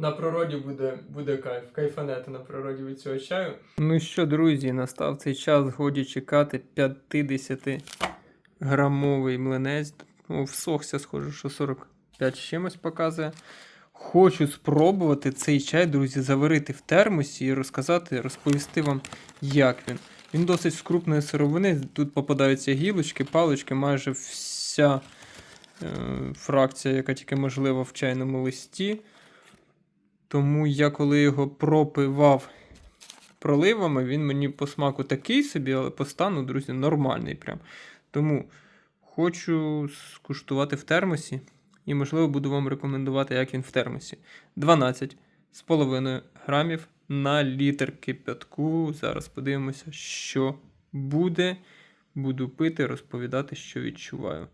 на природі буде, буде кайф. Кайфанете на природі від цього чаю. Ну що, друзі, настав цей час, годі чекати 50 грамовий млинець. Ну, всохся, схоже, що 45 з чимось показує. Хочу спробувати цей чай, друзі, заварити в термосі і розказати, розповісти вам, як він. Він досить з крупної сировини. Тут попадаються гілочки, палички, майже вся е, фракція, яка тільки можлива в чайному листі. Тому я коли його пропивав проливами, він мені по смаку такий собі, але по стану, друзі, нормальний прям. Тому хочу скуштувати в термосі. І, можливо, буду вам рекомендувати, як він в термосі. 12 з половиною грамів на літр кипятку. Зараз подивимося, що буде. Буду пити, розповідати, що відчуваю.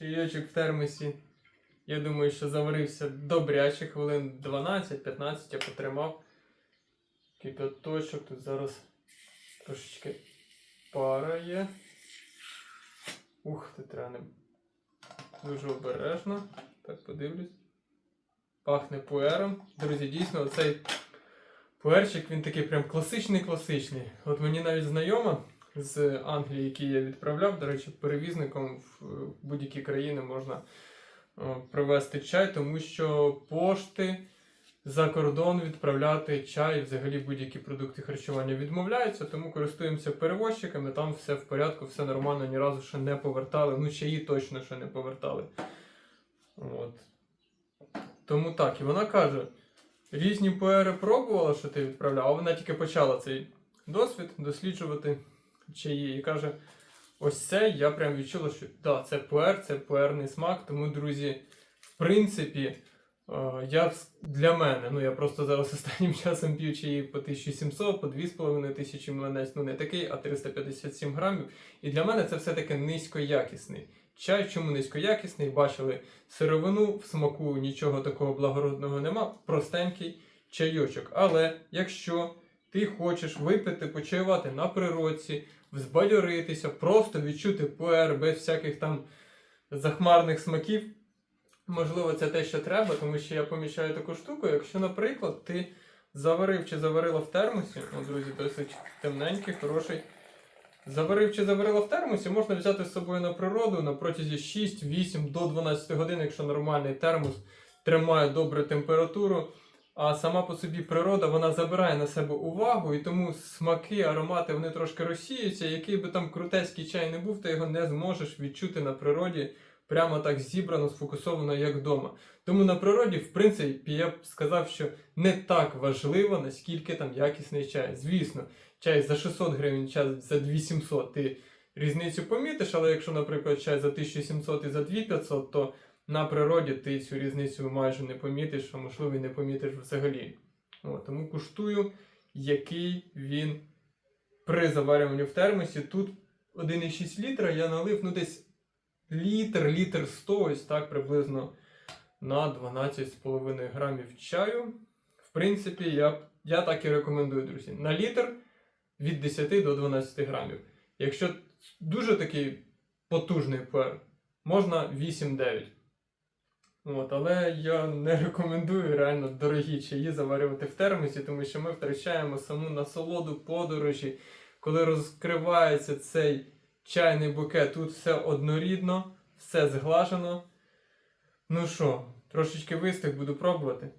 Чайочок в термосі. Я думаю, що заварився добряче, хвилин 12-15 я потримав. Кипяточок тут зараз трошечки пара є. Ух, ти треба дуже обережно. Так подивлюсь. Пахне пуером. Друзі, дійсно, оцей пуерчик він такий прям класичний-класичний. От мені навіть знайома з Англії, який я відправляв. До речі, перевізником в в будь-які країни можна е, привезти чай, тому що пошти за кордон відправляти чай, взагалі будь-які продукти харчування відмовляються, тому користуємося перевозчиками, там все в порядку, все нормально, ні разу ще не повертали. Ну, чаї точно ще не повертали. От. Тому так, і вона каже: різні пуери пробувала, що ти відправляв, а вона тільки почала цей досвід досліджувати чаї. І каже: ось це я прям відчула, що да, це пуер, це пуерний смак. Тому, друзі, в принципі, е, я для мене, ну я просто зараз останнім часом п'ю чаї по 1700, по 2500 млинець, ну не такий, а 357 грамів. І для мене це все-таки низькоякісний. Чай, чому низькоякісний? Бачили сировину, в смаку нічого такого благородного нема, простенький чайочок. Але якщо ти хочеш випити, почаювати на природі, взбадьоритися, просто відчути пуер без всяких там захмарних смаків. Можливо, це те, що треба, тому що я помічаю таку штуку. Якщо, наприклад, ти заварив чи заварила в термосі, ну, друзі, досить темненький, хороший. Заварив чи заварила в термосі, можна взяти з собою на природу на протязі 6, 8 до 12 годин, якщо нормальний термос тримає добру температуру. А сама по собі природа вона забирає на себе увагу, і тому смаки, аромати вони трошки розсіються. Який би там крутецький чай не був, ти його не зможеш відчути на природі прямо так зібрано, сфокусовано, як вдома. Тому на природі, в принципі, я б сказав, що не так важливо, наскільки там якісний чай. Звісно, чай за 600 гривень, чай за 2700, ти різницю помітиш, але якщо, наприклад, чай за 1700 і за 2500, то на природі ти цю різницю майже не помітиш, а можливо і не помітиш взагалі. От, тому куштую, який він при заварюванні в термосі. Тут 1,6 літра я налив ну десь літр, літр 100, ось так приблизно на 12,5 грамів чаю. В принципі, я, я так і рекомендую, друзі. На літр від 10 до 12 грамів. Якщо дуже такий потужний пуер, можна 8-9. От, але я не рекомендую реально дорогі чаї заварювати в термосі, тому що ми втрачаємо саму насолоду подорожі. Коли розкривається цей чайний букет, тут все однорідно, все зглажено. Ну що, трошечки вистих буду пробувати.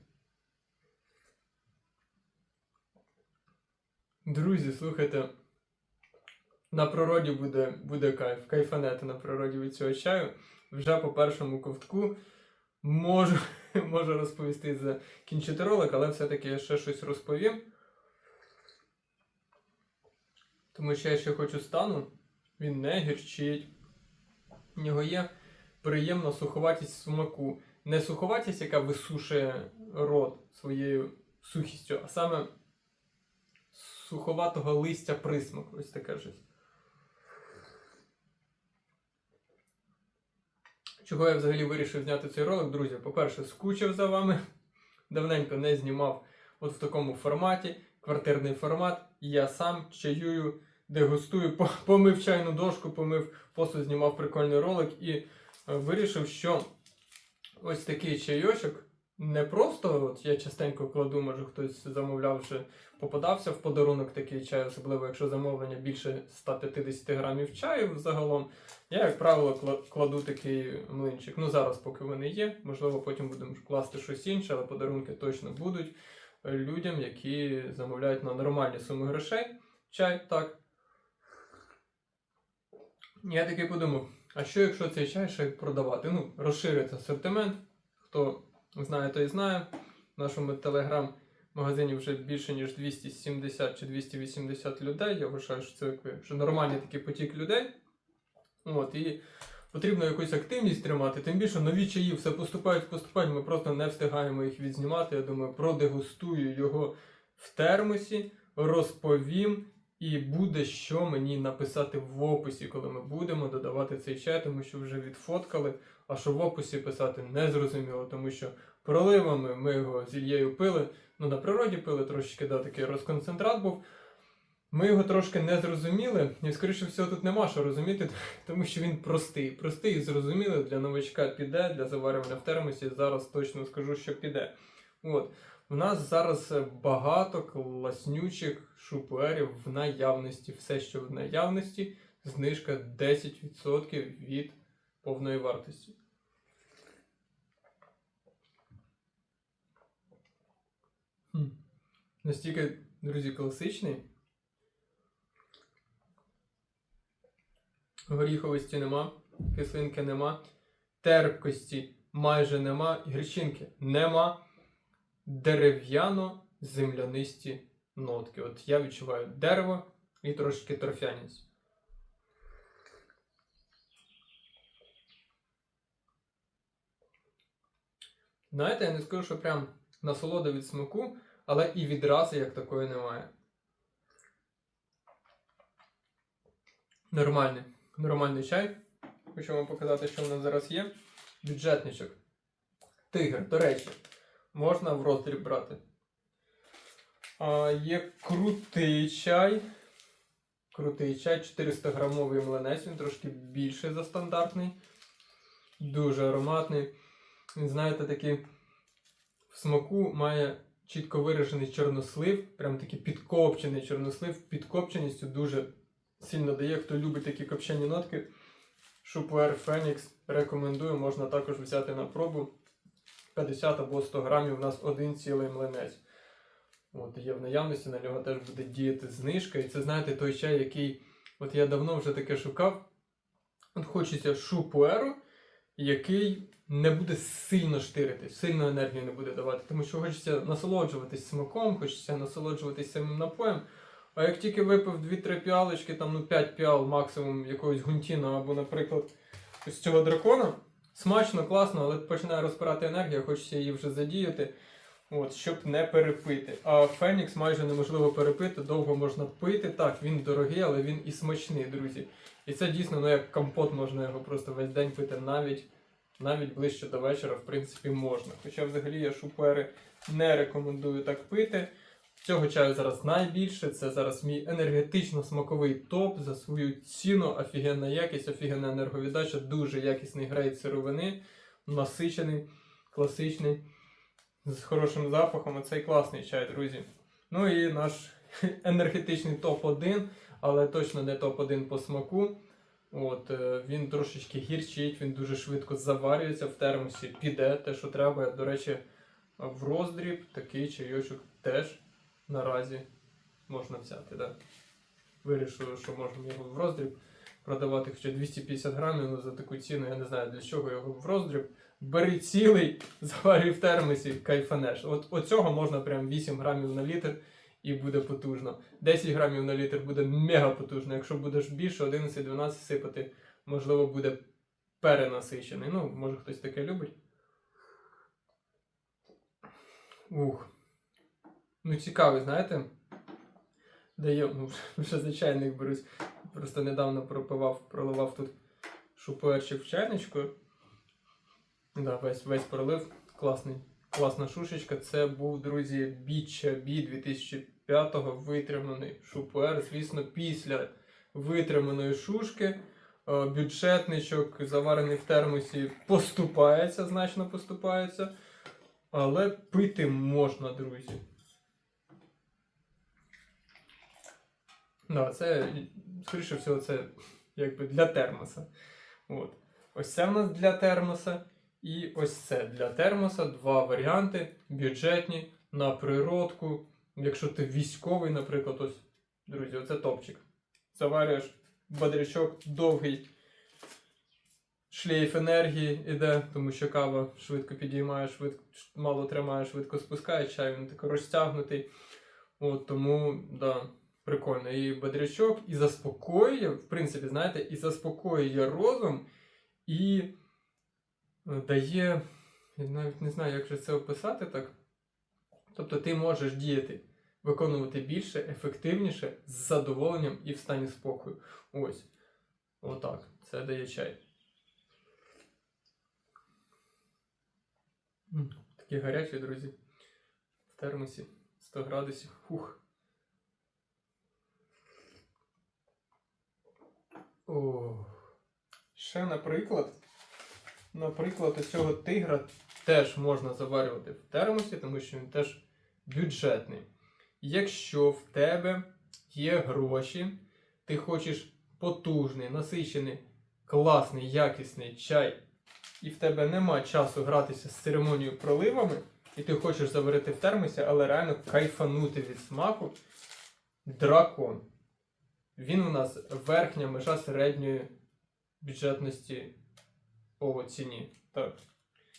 Друзі, слухайте, на природі буде, буде кайф. Кайфанете на природі від цього чаю. Вже по першому ковтку можу, можу розповісти закінчити ролик, але все-таки я ще щось розповім. Тому що я ще хочу стану. Він не гірчить. В нього є приємна суховатість смаку. не суховатість, яка висушує рот своєю сухістю, а саме суховатого листя присмак. Ось таке щось. Чого я взагалі вирішив зняти цей ролик, друзі? По-перше, скучив за вами. Давненько не знімав от в такому форматі, квартирний формат. Я сам чаюю, дегустую, помив чайну дошку, помив посуд, знімав прикольний ролик і е, вирішив, що ось такий чайочок не просто, от я частенько кладу, може хтось замовляв, вже попадався в подарунок такий чай, особливо якщо замовлення більше 150 грамів чаю загалом. Я, як правило, кладу такий млинчик. Ну зараз, поки вони є, можливо, потім будемо класти щось інше, але подарунки точно будуть е, людям, які замовляють на нормальні суми грошей. Чай, так. Я таки подумав, а що якщо цей чай ще продавати? Ну, розширити асортимент. Хто знає, той знає. В нашому телеграм-магазині вже більше ніж 270 чи 280 людей. Я вважаю, що це вже нормальний такий потік людей. От, і потрібно якусь активність тримати, тим більше нові чаї все поступають, поступають, ми просто не встигаємо їх відзнімати. Я думаю, продегустую його в термосі, розповім, і буде що мені написати в описі, коли ми будемо додавати цей чай, тому що вже відфоткали. А що в описі писати не зрозуміло, тому що проливами ми його з Ільєю пили. Ну, на природі пили трошечки, да, такий розконцентрат був. Ми його трошки не зрозуміли, і скоріше всього тут нема що розуміти, тому що він простий. Простий і зрозумілий для новачка піде, для заварювання в термосі. Зараз точно скажу, що піде. От. У нас зараз е, багато класнючих шупуерів в наявності. Все, що в наявності, знижка 10% від повної вартості. Хм. Настільки, друзі, класичний. Горіховості нема, кислинки нема, терпкості майже нема, гірчинки нема. Дерев'яно-землянисті нотки. От я відчуваю дерево і трошки торфяність. Знаєте, я не скажу, що прям насолода від смаку, але і відрази як такої немає. Нормальний. Нормальний чай. Хочу вам показати, що в нас зараз є. Бюджетничок. Тигр, до речі, можна в роздріб брати. А, є крутий чай. Крутий чай, 400 грамовий млинець, він трошки більший за стандартний. Дуже ароматний. Він, знаєте, такий в смаку має чітко виражений чорнослив, прям такий підкопчений чорнослив, підкопченістю дуже сильно дає. Хто любить такі копчені нотки. Шупуер Фенікс рекомендую, можна також взяти на пробу. 50 або 100 грамів у нас один цілий млинець. От, є в наявності, на нього теж буде діяти знижка. І це, знаєте, той чай, який от я давно вже таке шукав. От хочеться шупуеру, який не буде сильно штиритись, сильно енергію не буде давати. Тому що хочеться насолоджуватись смаком, хочеться насолоджуватись самим напоєм. А як тільки випив 2-3 піалочки, там ну 5 піал максимум якогось гунтіна або, наприклад, ось цього дракона, смачно, класно, але починає розпирати енергія, хочеться її вже задіяти, от, щоб не перепити. А Фенікс майже неможливо перепити, довго можна пити. Так, він дорогий, але він і смачний, друзі. І це дійсно, ну як компот, можна його просто весь день пити навіть. Навіть ближче до вечора, в принципі, можна. Хоча взагалі я шупери не рекомендую так пити. Цього чаю зараз найбільше. Це зараз мій енергетично-смаковий топ за свою ціну, офігенна якість, офігенна енерговіддача, дуже якісний грейд сировини, насичений, класичний, з хорошим запахом. Оцей класний чай, друзі. Ну і наш енергетичний топ-1, але точно не топ-1 по смаку. От, е, він трошечки гірчить, він дуже швидко заварюється в термосі, піде те, що треба. До речі, в роздріб такий чайочок теж наразі можна взяти. Да? Вирішили, що можемо його в роздріб продавати хоча 250 грамів, але за таку ціну я не знаю для чого його в роздріб. Бери цілий, заварюй в термосі, кайфанеш. От оцього можна прям 8 грамів на літр і буде потужно. 10 грамів на літр буде мега потужно. Якщо будеш більше, 11-12 сипати, можливо, буде перенасичений. Ну, може хтось таке любить. Ух. Ну, цікавий, знаєте? Дає, ну, вже за чайник берусь. Просто недавно пропивав, проливав тут шупуерчик в чайничку. Да, весь, весь пролив. Класний, класна шушечка. Це був, друзі, Біча Бі 2005-го витриманий шупуер. Звісно, після витриманої шушки е, бюджетничок, заварений в термосі, поступається, значно поступається. Але пити можна, друзі. Да, це, скоріше всього, це якби для термоса. От. Ось це в нас для термоса. І ось це для термоса. Два варіанти бюджетні на природку. Якщо ти військовий, наприклад, ось, друзі, оце топчик. Заварюєш бодрячок довгий. Шлейф енергії іде, тому що кава швидко підіймає, швидко, мало тримає, швидко спускає, чай він такий розтягнутий. От, тому, да, прикольно. І бодрячок, і заспокоює, в принципі, знаєте, і заспокоює розум, і е, дає, я навіть не знаю, як же це описати так. Тобто ти можеш діяти, виконувати більше, ефективніше, з задоволенням і в стані спокою. Ось. Отак. Це дає чай. Такі гарячі, друзі. В термосі 100 градусів. Фух. О. Ще, наприклад, наприклад, цього тигра теж можна заварювати в термосі, тому що він теж бюджетний. Якщо в тебе є гроші, ти хочеш потужний, насичений, класний, якісний чай, і в тебе нема часу гратися з церемонією проливами, і ти хочеш заварити в термосі, але реально кайфанути від смаку. Дракон. Він у нас верхня межа середньої бюджетності по ціні. Так.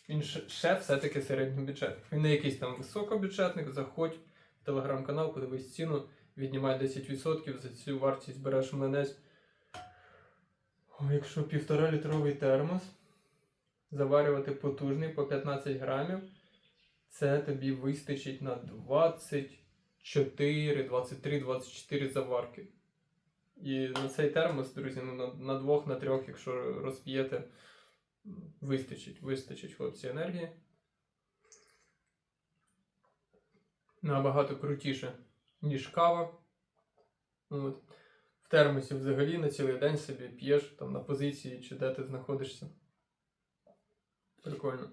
Він ще, все-таки середній бюджет. Він не якийсь там високобюджетник, заходь в телеграм-канал, подивись ціну, віднімай 10%, за цю вартість береш млинець. Якщо півтора літровий термос, заварювати потужний по 15 грамів, це тобі вистачить на 24, 23, 24 заварки. І на цей термос, друзі, ну, на, на двох, на трьох, якщо розп'єте, вистачить, вистачить хлопці енергії. Набагато крутіше, ніж кава. От. В термосі взагалі на цілий день собі п'єш там на позиції чи де ти знаходишся. Прикольно.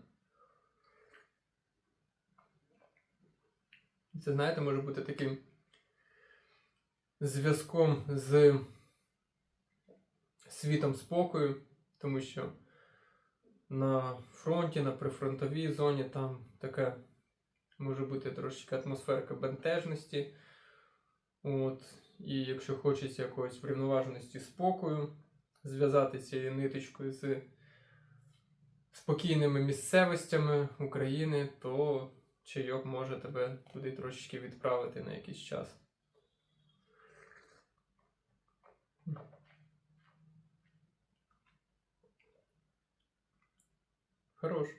Це, знаєте, може бути таким зв'язком з світом спокою, тому що на фронті, на прифронтовій зоні там така може бути трошечки атмосферка бентежності. От, і якщо хочеться якоїсь врівноваженості спокою, зв'язати цією ниточкою з спокійними місцевостями України, то чайок може тебе туди трошечки відправити на якийсь час. Хорош.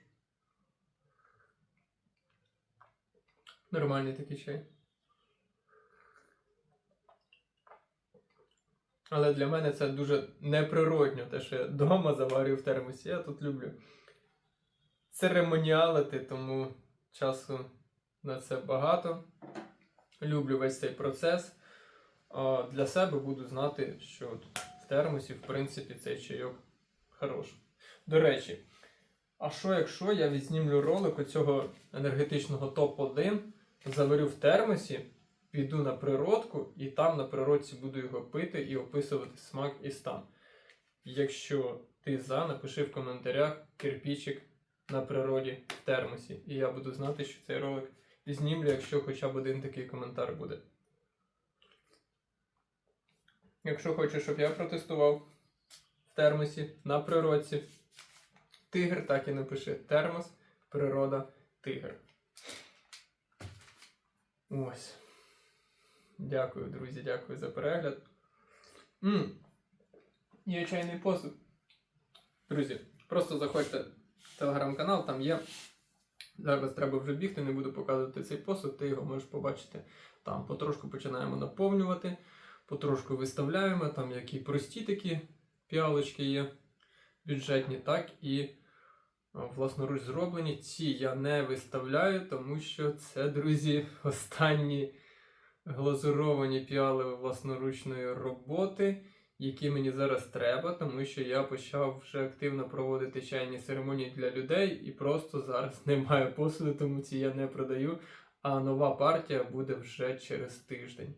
Нормальний такий чай. Але для мене це дуже неприродньо, те, що я вдома заварюю в термосі. Я тут люблю церемоніалити, тому часу на це багато. Люблю весь цей процес. Для себе буду знати, що в термосі, в принципі, цей чайок хороший. До речі, а що якщо я відзнімлю ролик оцього енергетичного топ-1, заварю в термосі, піду на природку і там на природці буду його пити і описувати смак і стан. Якщо ти за, напиши в коментарях кирпічик на природі в термосі. І я буду знати, що цей ролик знімлю, якщо хоча б один такий коментар буде. Якщо хочеш, щоб я протестував в термосі на природці, тигр, так і напиши. Термос, природа, тигр. Ось. Дякую, друзі, дякую за перегляд. М. Є чайний посуд. Друзі, просто заходьте в телеграм-канал, там є Зараз треба вже бігти, не буду показувати цей посуд, ти його можеш побачити там. Потрошку починаємо наповнювати, потрошку виставляємо, там які прості такі піалочки є, бюджетні, так і власноруч зроблені. Ці я не виставляю, тому що це, друзі, останні глазуровані піали власноручної роботи, які мені зараз треба, тому що я почав вже активно проводити чайні церемонії для людей і просто зараз немає посуду, тому ці я не продаю. А нова партія буде вже через тиждень.